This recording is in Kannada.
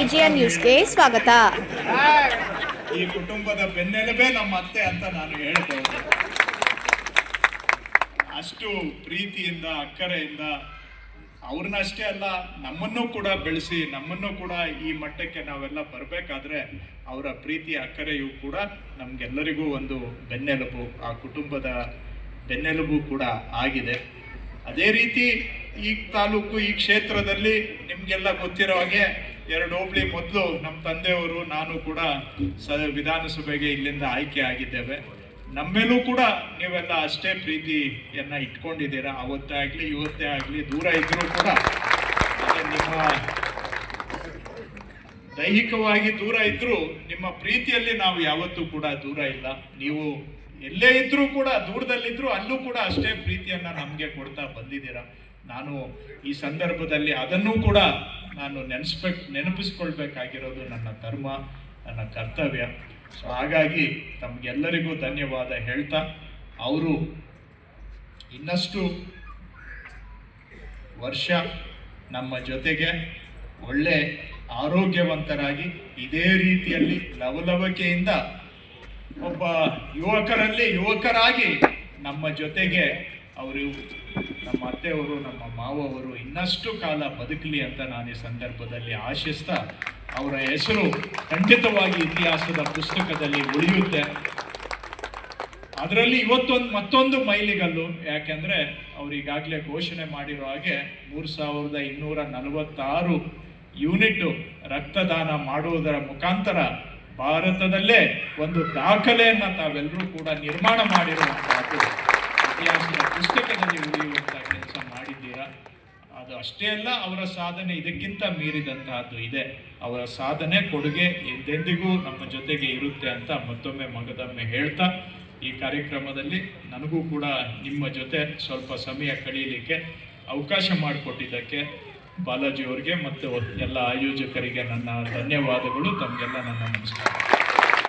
ಇಂಡಿಯನ್ ನ್ಯೂಸ್ಗೆ ಸ್ವಾಗತ. ಈ ಕುಟುಂಬದ ಬೆನ್ನೆಲುಬೇ ನಮ್ಮ ಅತ್ತೆ ಅಂತ ನಾನು ಹೇಳ್ಬೋದು ಅಷ್ಟು ಪ್ರೀತಿಯಿಂದ, ಅಕ್ಕರೆಯಿಂದ ಅವ್ರನ್ನಷ್ಟೇ ಅಲ್ಲ, ನಮ್ಮನ್ನು ಕೂಡ ಬೆಳೆಸಿ, ನಮ್ಮನ್ನು ಕೂಡ ಈ ಮಟ್ಟಕ್ಕೆ ನಾವೆಲ್ಲ ಬರಬೇಕಾದ್ರೆ ಅವರ ಪ್ರೀತಿ, ಅಕ್ಕರೆಯು ಕೂಡ ನಮ್ಗೆಲ್ಲರಿಗೂ ಒಂದು ಬೆನ್ನೆಲುಬು, ಆ ಕುಟುಂಬದ ಬೆನ್ನೆಲುಬು ಕೂಡ ಆಗಿದೆ. ಅದೇ ರೀತಿ ಈ ತಾಲೂಕು, ಈ ಕ್ಷೇತ್ರದಲ್ಲಿ ನಿಮಗೆಲ್ಲ ಗೊತ್ತಿರೋ ಹಾಗೆ ಎರಡು ಹೋಬಳಿ ಮೊದಲು ನಮ್ಮ ತಂದೆಯವರು, ನಾನು ಕೂಡ ಸ ವಿಧಾನಸಭೆಗೆ ಇಲ್ಲಿಂದ ಆಯ್ಕೆ ಆಗಿದ್ದೇವೆ. ನಮ್ಮೇಲೂ ಕೂಡ ನೀವೆಲ್ಲ ಅಷ್ಟೇ ಪ್ರೀತಿಯನ್ನ ಇಟ್ಕೊಂಡಿದ್ದೀರಾ. ಅವತ್ತೇ ಆಗಲಿ, ಇವತ್ತೇ ಆಗಲಿ, ದೂರ ಇದ್ದರೂ ಕೂಡ ನಿಮ್ಮ ದೈಹಿಕವಾಗಿ ದೂರ ಇದ್ದರೂ ನಿಮ್ಮ ಪ್ರೀತಿಯಲ್ಲಿ ನಾವು ಯಾವತ್ತೂ ಕೂಡ ದೂರ ಇಲ್ಲ. ನೀವು ಎಲ್ಲೇ ಇದ್ರೂ ಕೂಡ ದೂರದಲ್ಲಿದ್ದರೂ ಅಲ್ಲೂ ಕೂಡ ಅಷ್ಟೇ ಪ್ರೀತಿಯನ್ನ ನಮಗೆ ಕೊಡ್ತಾ ಬಂದಿದ್ದೀರಾ. ನಾನು ಈ ಸಂದರ್ಭದಲ್ಲಿ ಅದನ್ನೂ ಕೂಡ ನಾನು ನೆನೆಸ್ಬೇಕು ನೆನಪಿಸ್ಕೊಳ್ಬೇಕಾಗಿರೋದು ನನ್ನ ಧರ್ಮ, ನನ್ನ ಕರ್ತವ್ಯ. ಸೊ ಹಾಗಾಗಿ ತಮಗೆಲ್ಲರಿಗೂ ಧನ್ಯವಾದ ಹೇಳ್ತಾ, ಅವರು ಇನ್ನಷ್ಟು ವರ್ಷ ನಮ್ಮ ಜೊತೆಗೆ ಒಳ್ಳೆ ಆರೋಗ್ಯವಂತರಾಗಿ ಇದೇ ರೀತಿಯಲ್ಲಿ ಲವಲವಿಕೆಯಿಂದ ಒಬ್ಬ ಯುವಕರಲ್ಲಿ ಯುವಕರಾಗಿ ನಮ್ಮ ಜೊತೆಗೆ ಅವರು, ನಮ್ಮ ಅತ್ತೆಯವರು, ನಮ್ಮ ಮಾವವರು ಇನ್ನಷ್ಟು ಕಾಲ ಬದುಕಲಿ ಅಂತ ನಾನು ಈ ಸಂದರ್ಭದಲ್ಲಿ ಆಶಿಸ್ತಾ ಅವರ ಹೆಸರು ಖಂಡಿತವಾಗಿ ಇತಿಹಾಸದ ಪುಸ್ತಕದಲ್ಲಿ ಉಳಿಯುತ್ತೆ. ಅದರಲ್ಲಿ ಇವತ್ತೊಂದು ಮತ್ತೊಂದು ಮೈಲಿಗಲ್ಲು, ಯಾಕೆಂದ್ರೆ ಅವರಿಗಾಗಲೇ ಘೋಷಣೆ ಮಾಡಿರೋ ಹಾಗೆ ಮೂರು ಸಾವಿರದ ಇನ್ನೂರ ನಲವತ್ತಾರು ಯೂನಿಟ್ ರಕ್ತದಾನ ಮಾಡುವುದರ ಮುಖಾಂತರ ಭಾರತದಲ್ಲೇ ಒಂದು ದಾಖಲೆಯನ್ನು ತಾವೆಲ್ಲರೂ ಕೂಡ ನಿರ್ಮಾಣ ಮಾಡಿರುವಂತಹದ್ದು. ಪುಸ್ತಕದಲ್ಲಿ ಉಳಿಯುವಂತಹ ಕೆಲಸ ಮಾಡಿದ್ದೀರಾ? ಅದು ಅಷ್ಟೇ ಅಲ್ಲ, ಅವರ ಸಾಧನೆ ಇದಕ್ಕಿಂತ ಮೀರಿದಂತಹದ್ದು ಇದೆ. ಅವರ ಸಾಧನೆ ಕೊಡುಗೆ ಎಂದೆಂದಿಗೂ ನಮ್ಮ ಜೊತೆಗೆ ಇರುತ್ತೆ ಅಂತ ಮತ್ತೊಮ್ಮೆ ಮಗದೊಮ್ಮೆ ಹೇಳ್ತಾ, ಈ ಕಾರ್ಯಕ್ರಮದಲ್ಲಿ ನನಗೂ ಕೂಡ ನಿಮ್ಮ ಜೊತೆ ಸ್ವಲ್ಪ ಸಮಯ ಕಳೆಯಲಿಕ್ಕೆ ಅವಕಾಶ ಮಾಡಿಕೊಟ್ಟಿದ್ದಕ್ಕೆ ಬಾಲಾಜಿ ಅವರಿಗೆ ಮತ್ತು ಎಲ್ಲ ಆಯೋಜಕರಿಗೆ ನನ್ನ ಧನ್ಯವಾದಗಳು. ತಮಗೆಲ್ಲ ನನ್ನ ನಮಸ್ಕಾರ.